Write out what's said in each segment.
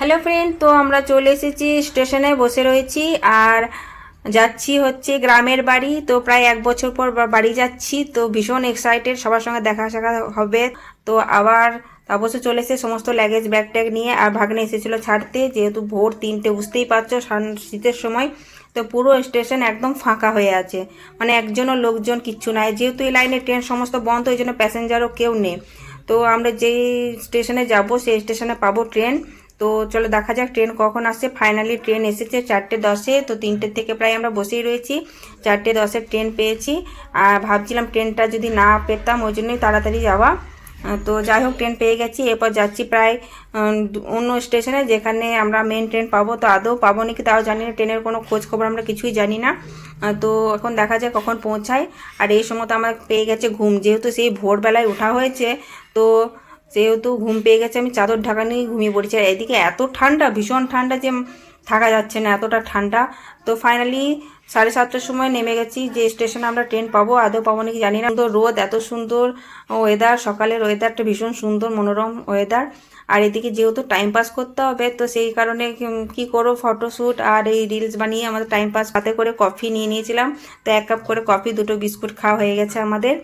Hello friend তো আমরা চলে এসেছি স্টেশনে বসে রয়েছি, আর যাচ্ছি হচ্ছে গ্রামের বাড়ি। তো প্রায় এক বছর পর বাড়ি যাচ্ছি, তো ভীষণ এক্সাইটেড সবার সঙ্গে দেখা সাক্ষাৎ হবে। তো আবার অবশ্য চলে এসে সমস্ত লাগেজ ব্যাগ ট্যাগ নিয়ে, আর ভাগ্নে এসেছিল ছাড়তে, যেহেতু ভোর তিনটে, বুঝতেই পারছ শীতের সময়। তো পুরো স্টেশন একদম ফাঁকা হয়ে আছে। মানে একজনও লোকজন কিচ্ছু নাই, যেহেতু এই লাইনে ট্রেন সমস্ত বন্ধ, ওই জন্য প্যাসেঞ্জারও কেউ নেই। তো আমরা যেই স্টেশনে যাব, সেই স্টেশনে পাবো ট্রেন তো চলো দেখা যাক ট্রেন কখন আসছে। ফাইনালি ট্রেন এসেছে চারটে দশে, তো তিনটে থেকে প্রায় আমরা বসেই রয়েছি। চারটে দশের ট্রেন পেয়েছি। আর ভাবছিলাম ট্রেনটা যদি না পেতাম, ওই জন্যই তাড়াতাড়ি যাওয়া। তো যাই হোক, ট্রেন পেয়ে গেছি। এরপর যাচ্ছি প্রায় অন্য স্টেশনে যেখানে আমরা মেন ট্রেন পাবো। তো আদৌ পাবো নাকি তাও জানি না। ট্রেনের কোনো খোঁজ খবর আমরা কিছুই জানি না। তো এখন দেখা যায় কখন পৌঁছায়। আর এই সময় তো আমার পেয়ে গেছে ঘুম। যেহেতু সেই ভোরবেলায় ওঠা হয়েছে, তো যেহেতু ঘুম পেয়ে গেছে, আমি চাদর ঢাকা নিয়ে ঘুমিয়ে পড়েছি। আর এদিকে এত ঠান্ডা, ভীষণ ঠান্ডা যে থাকা যাচ্ছে না, এতটা ঠান্ডা। তো ফাইনালি সাড়ে সাতটার সময় নেমে গেছি, যে স্টেশনে আমরা ট্রেন পাবো, আদৌ পাবো নাকি জানি না। রোদ, এত সুন্দর ওয়েদার সকালের ওয়েদারটা ভীষণ সুন্দর, মনোরম ওয়েদার আর এদিকে যেহেতু টাইম পাস করতে হবে, তো সেই কারণে কি করো ফটোশ্যুট আর এই রিলস বানিয়ে আমাদের টাইম পাস হাতে করে কফি নিয়ে নিয়েছিলাম। তো এক কাপ করে কফি দুটো বিস্কুট খাওয়া হয়ে গেছে আমাদের।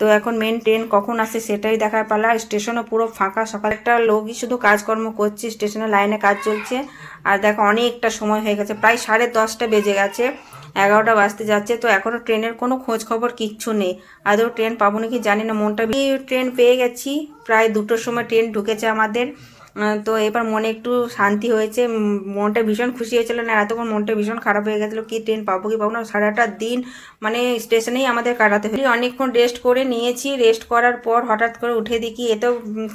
তো এখন মেন ট্রেন কখন আসে সেটাই দেখার পালা। স্টেশনও পুরো ফাঁকা সকাল। একটা লোকই শুধু কাজকর্ম করছে স্টেশনে লাইনে কাজ চলছে। আর দেখো অনেকটা সময় হয়ে গেছে, প্রায় সাড়ে দশটা বেজে গেছে, এগারোটা বাজতে যাচ্ছে। তো এখনও ট্রেনের কোনো খোঁজ খবর কিচ্ছু নেই। আদৌ ট্রেন পাবো নাকি জানি না, মনটা ট্রেন পেয়ে গেছি। প্রায় দুটোর সময় ট্রেন ঢুকেছে আমাদের। তো এবার মনে একটু শান্তি হয়েছে। মনটা ভীষণ খুশি হয়েছিল না, এতক্ষণ মনটা ভীষণ খারাপ হয়ে গেছিল, কি ট্রেন পাবো, কি পাবো না, সারাটা দিন মানে স্টেশনেই আমাদের কাটাতে হলো। অনেকক্ষণ রেস্ট করে নিয়েছি রেস্ট করার পর হঠাৎ করে উঠে দেখি, এ তো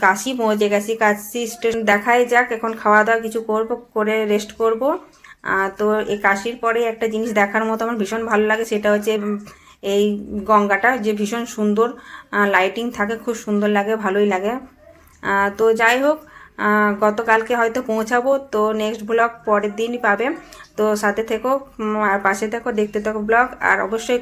কাশি পৌঁছে গেছি, কাশি স্টেশন দেখাই যাক, এখন খাওয়া দাওয়া কিছু করব, করে রেস্ট করব। তো এই কাশির পরে একটা জিনিস দেখার মতো আমার ভীষণ ভালো লাগে, সেটা হচ্ছে এই গঙ্গাটা যে ভীষণ সুন্দর লাইটিং থাকে, খুব সুন্দর লাগে, ভালোই লাগে। তো যাই হোক গতকালকে হয়তো পৌঁছাবো, তো নেক্সট ব্লগ পরের দিনই পাবে। তো সাথে থেকো আর পাশে থেকো, দেখতে থাকো ব্লগ আর অবশ্যই